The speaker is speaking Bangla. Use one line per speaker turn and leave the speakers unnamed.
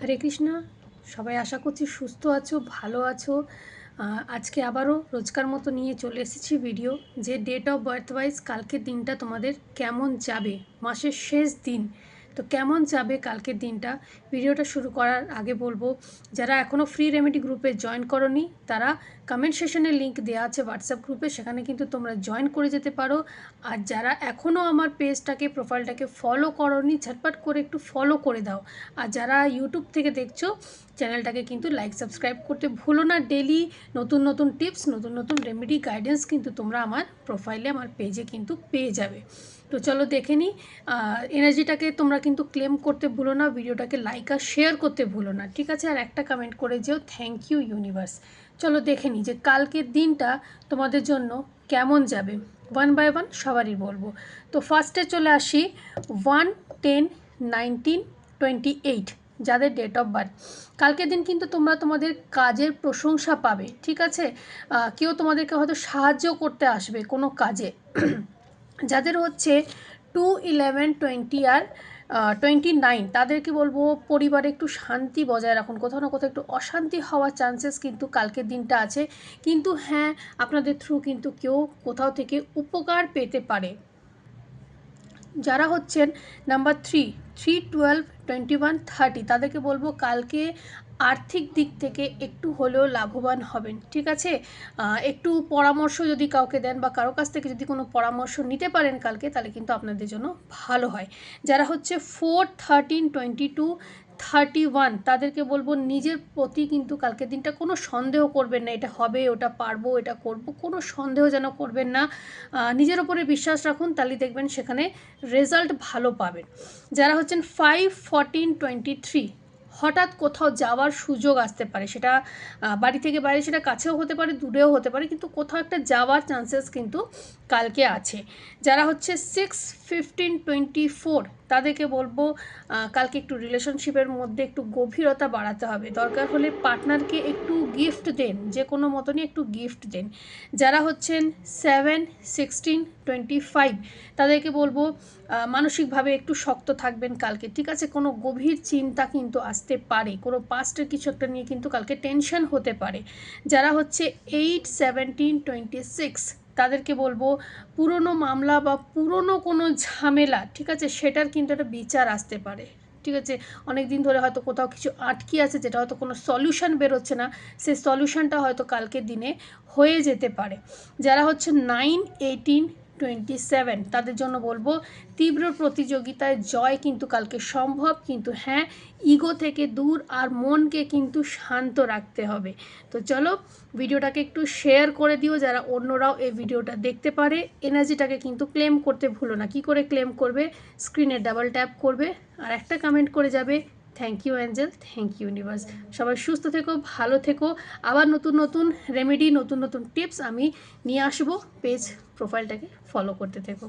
হরে কৃষ্ণ। সবাই আশা করছি সুস্থ আছো, ভালো আছো। আজকে আবারও রোজকার মতো নিয়ে চলে এসেছি ভিডিও যে ডেট অফ বার্থ ওয়াইজ কালকের দিনটা তোমাদের কেমন যাবে? মাসের শেষ দিন। তো কেমন যাবে কালকের দিনটা? ভিডিওটা শুরু করার আগে বলব, যারা এখনও ফ্রি রেমেডি গ্রুপে জয়েন করনি, তারা কমেন্ট সেশনে লিঙ্ক দেওয়া আছে হোয়াটসঅ্যাপ গ্রুপে সেখানে কিন্তু তোমরা জয়েন করে যেতে পারো। আর যারা এখনও আমার পেজটাকে প্রোফাইলটাকে ফলো করনি, ঝটপট করে একটু ফলো করে দাও। আর যারা ইউটিউব থেকে দেখছ চ্যানেলটাকে কিন্তু লাইক সাবস্ক্রাইব করতে ভুলো না। ডেলি নতুন নতুন টিপস নতুন নতুন রেমেডি গাইডেন্স কিন্তু তোমরা আমার প্রোফাইলে আমার পেজে কিন্তু পেয়ে যাবে। তো চলো দেখে নিই এনার্জিটাকে তোমরা কিন্তু ক্লেম করতে ভুলো না ভিডিওটাকে লাইক আর শেয়ার করতে ভুলো না, ঠিক আছে? আর একটা কমেন্ট করে যেও থ্যাংক ইউ ইউনিভার্স চলো দেখে নিই যে কালকের দিনটা তোমাদের জন্য কেমন যাবে। ওয়ান বাই ওয়ান সবারই বলব। তো ফার্স্টে চলে আসি one ten nineteen twenty eight যাদের ডেট অফ বার্থ কালকের দিন কিন্তু তোমরা তোমাদের কাজের প্রশংসা পাবে, ঠিক আছে? কেউ তোমাদেরকে হয়তো সাহায্য করতে আসবে কোনো কাজে। যাদের হচ্ছে টু ইলেভেন টোয়েন্টি আর টোয়েন্টি নাইন তাদেরকে বলব, পরিবারে একটু শান্তি বজায় রাখুন। কোথাও না কোথাও একটু অশান্তি হওয়ার চান্সেস কিন্তু কালকের দিনটা আছে। কিন্তু হ্যাঁ আপনাদের থ্রু কিন্তু কেউ কোথাও থেকে উপকার পেতে পারে। যারা হচ্ছেন number three three twelve twenty one thirty তাদেরকে বলব কালকে আর্থিক দিক থেকে একটু হলেও লাভবান হবেন, ঠিক আছে? একটু পরামর্শ যদি কাউকে দেন বা কারও কাছ থেকে যদি কোনো পরামর্শ নিতে পারেন কালকে, তাহলে কিন্তু আপনাদের জন্য ভালো হয়। যারা হচ্ছে four thirteen twenty two thirty one, তাদেরকে বলব নিজের প্রতি কিন্তু কালকের দিনটা কোনো সন্দেহ করবেন না, এটা হবে, ওটা পারব, এটা করব, কোনো সন্দেহ যেন করবেন না। নিজের ওপরে বিশ্বাস রাখুন, তাহলে দেখবেন সেখানে রেজাল্ট ভালো পাবেন। যারা হচ্ছেন ফাইভ ফরটিন টোয়েন্টি থ্রি হঠাৎ কোথাও যাওয়ার সুযোগ আসতে পারে, সেটা বাড়ি থেকে বাইরে, সেটা কাছেও হতে পারে, দূরেও হতে পারে, কিন্তু কোথাও একটা যাওয়ার চান্সেস কিন্তু কালকে আছে। যারা হচ্ছে সিক্স ফিফটিন টোয়েন্টি ফোর তাদেরকে বলব কালকে একটু রিলেশনশিপের মধ্যে একটু গভীরতা বাড়াতে হবে। দরকার হলে পার্টনারকে একটু গিফট দেন, যে কোনো মতনই একটু গিফট দেন। যারা হচ্ছেন সেভেন সিক্সটিন টোয়েন্টি ফাইভ তাদেরকে বলব মানসিকভাবে একটু শক্ত থাকবেন কালকে। ঠিক আছে? কোনো গভীর চিন্তা কিন্তু আসতে পারে। কোনো পাস্টের কিছু একটা নিয়ে কিন্তু কালকে টেনশন হতে পারে। যারা হচ্ছে এইট সেভেন্টিন টোয়েন্টি সিক্স তাদেরকে বলব, পুরনো মামলা বা পুরনো কোনো ঝামেলা, ঠিক আছে, সেটার কিন্তু একটা বিচার আসতে পারে। ঠিক আছে অনেক দিন ধরে হয়তো কোথাও কিছু আটকে আছে যেটা হয়তো কোনো সলিউশন বেরোচ্ছে না, সেই সলিউশনটা হয়তো কালকে দিনে হয়ে যেতে পারে। যারা হচ্ছে নাইন এইটিন টোয়েন্টি সেভেন। তাদের জন্য বলব, তীব্র প্রতিযোগিতায় জয় কিন্তু কালকে সম্ভব, কিন্তু হ্যাঁ ইগো থেকে দূর আর মনকে কিন্তু শান্ত রাখতে হবে। তো চলো, ভিডিওটাকে একটু শেয়ার করে দিও যারা অন্যরাও এই ভিডিওটা দেখতে পারে। এনার্জিটাকে কিন্তু ক্লেম করতে ভুলো না। কি করে ক্লেম করবে? স্ক্রিনে ডাবল ট্যাপ করবে আর একটা কমেন্ট করে যাবে thank you angel thank you universe সবাই সুস্থ থেকো, ভালো থেকো। আবার নতুন নতুন রেমেডি নতুন নতুন টিপস আমি নিয়ে আসব। পেজ প্রোফাইলটাকে ফলো করতে থেকো।